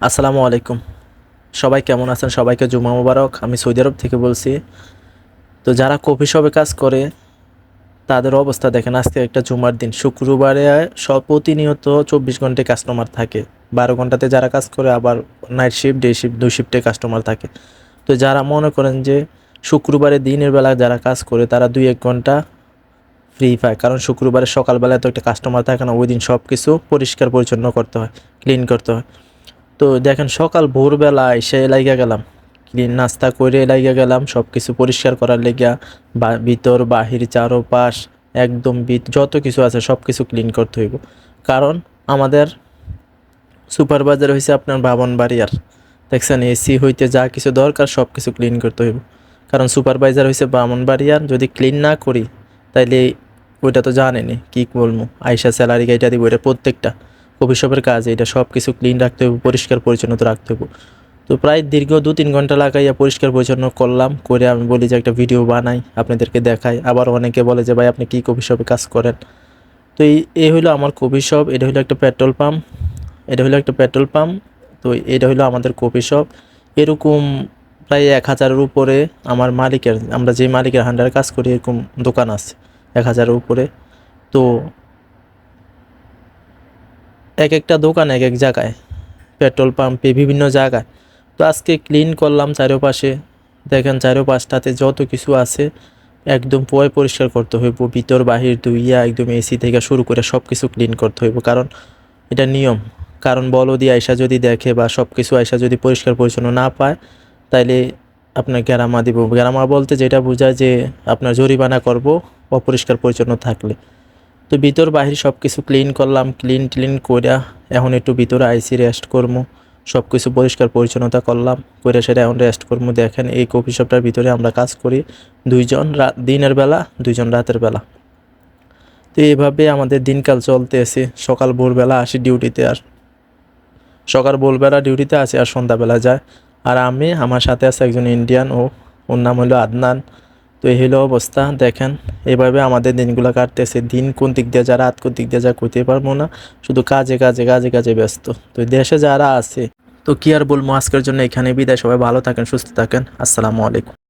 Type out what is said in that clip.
আসসালামু আলাইকুম। সবাই কেমন আছেন? সবাইকে জুমা মুবারক। আমি সৌদি আরব থেকে বলছি। তো যারা কফি শপে কাজ করে, তাদের অবস্থা দেখেন আজকে একটা জুমার দিন। শুক্রবারে সব প্রতিনিয়ত চব্বিশ ঘন্টায় কাস্টমার থাকে। বারো ঘন্টাতে যারা কাজ করে, আবার নাইট শিফট ডে শিফট দুই শিফটে কাস্টমার থাকে। তো যারা মনে করেন যে শুক্রবারে দিনের বেলা যারা কাজ করে, তারা দুই এক ঘণ্টা ফ্রি পায়। কারণ শুক্রবারে সকালবেলায় তো একটা কাস্টমার থাকে না, ওই দিন সব কিছু পরিষ্কার পরিচ্ছন্ন করতে হয় ক্লিন করতে হয়। তো দেখেন সকাল ভোরবেলা এসে লাইগা গেলাম। ক্লিন নাস্তা করে লাইগা গেলাম সব কিছু পরিষ্কার করার লেগিয়া বা ভিতর, বাহির, চারোপাশ, একদম যত কিছু আছে সব কিছু ক্লিন করতে হইব। কারণ আমাদের সুপারভাইজার হয়েছে আপনার বাবন বাড়িয়ার দেখছেন এসি হইতে যা কিছু দরকার সব কিছু ক্লিন করতে হইব। কারণ সুপারভাইজার হয়েছে বামন বাড়িয়ার যদি ক্লিন না করি, তাইলে ওইটা তো জানেনি কী বলব? আইসা স্যালারি গাইটা দিব এটা প্রত্যেকটা। কফি শপের কাজ, এটা সব কিছু ক্লিন রাখতে হবে পরিষ্কার পরিচ্ছন্নতা রাখতে হবে তো প্রায় দীর্ঘ দু তিন ঘণ্টা লাগাইয়া পরিষ্কার পরিচ্ছন্ন করলাম, করে আমি বলি যে একটা ভিডিও বানাই, আপনাদেরকে দেখাই। আবার অনেকে বলে যে, ভাই, আপনি কি কফি শপে কাজ করেন? তো এই এই হলো আমার কফি শপ এটা হলো একটা পেট্রোল পাম্প এটা হলো একটা পেট্রোল পাম্প তো এটা হলো আমাদের কফি শপ এরকম প্রায় এক হাজারের উপরে আমার মালিকের, আমরা যে মালিকের হান্ডারে কাজ করি, এরকম দোকান আছে, এক হাজারের উপরে। তো এক একটা দোকান এক এক জায়গায়। পেট্রোল পাম্পে বিভিন্ন জায়গায়। তো আজকে ক্লিন করলাম চারোপাশে। দেখেন চারোপাশটাতে যত কিছু আছে, একদম পয় পরিষ্কার করতে হইব। ভিতর, বাহির, ধুইয়া একদম এসি থেকে শুরু করে সব কিছু ক্লিন করতে হইব। কারণ এটা নিয়ম। কারণ বলদি আয়সা যদি দেখে বা সব কিছু আয়সা যদি পরিষ্কার পরিচ্ছন্ন না পায়, তাইলে আপনার গ্যারামা দিব। গ্যারামা বলতে যেটা বোঝায় যে আপনার জরিমানা করব, অপরিষ্কার পরিচ্ছন্ন থাকলে। তো ভিতর বাহির সব কিছু ক্লিন করলাম ক্লিন ক্লিন কইরা এখন একটু ভিতরে আইসি রেস্ট করব সব কিছু পরিষ্কার পরিচ্ছন্নতা করলাম করে সেটা এখন রেস্ট করব দেখেন এই কফি শপটার ভিতরে আমরা কাজ করি দুইজন দিনের বেলা, দুইজন রাতের বেলা। তো এইভাবে আমাদের দিনকাল চলতে এসে সকাল ভোরবেলা আসি ডিউটিতে আর সকাল ভোরবেলা ডিউটিতে আসি আর সন্ধ্যাবেলা যায়। আর আমি, আমার সাথে আছে একজন ইন্ডিয়ান ও ওর নাম হলো আদনান। তো এই হলো অবস্থা, দেখেন। এভাবে আমাদের দিনগুলো কাটতেছে। দিন কোন দিক দিয়ে যারা রাত কোন দিক দিয়ে যা করতে পারব না। শুধু কাজে কাজে কাজে কাজে ব্যস্ত। তো দেশে যারা আছে, তো কি আর বলব? আজকের জন্য এখানে বিদায়। সবাই ভালো থাকেন, সুস্থ থাকেন। আসসালামু আলাইকুম।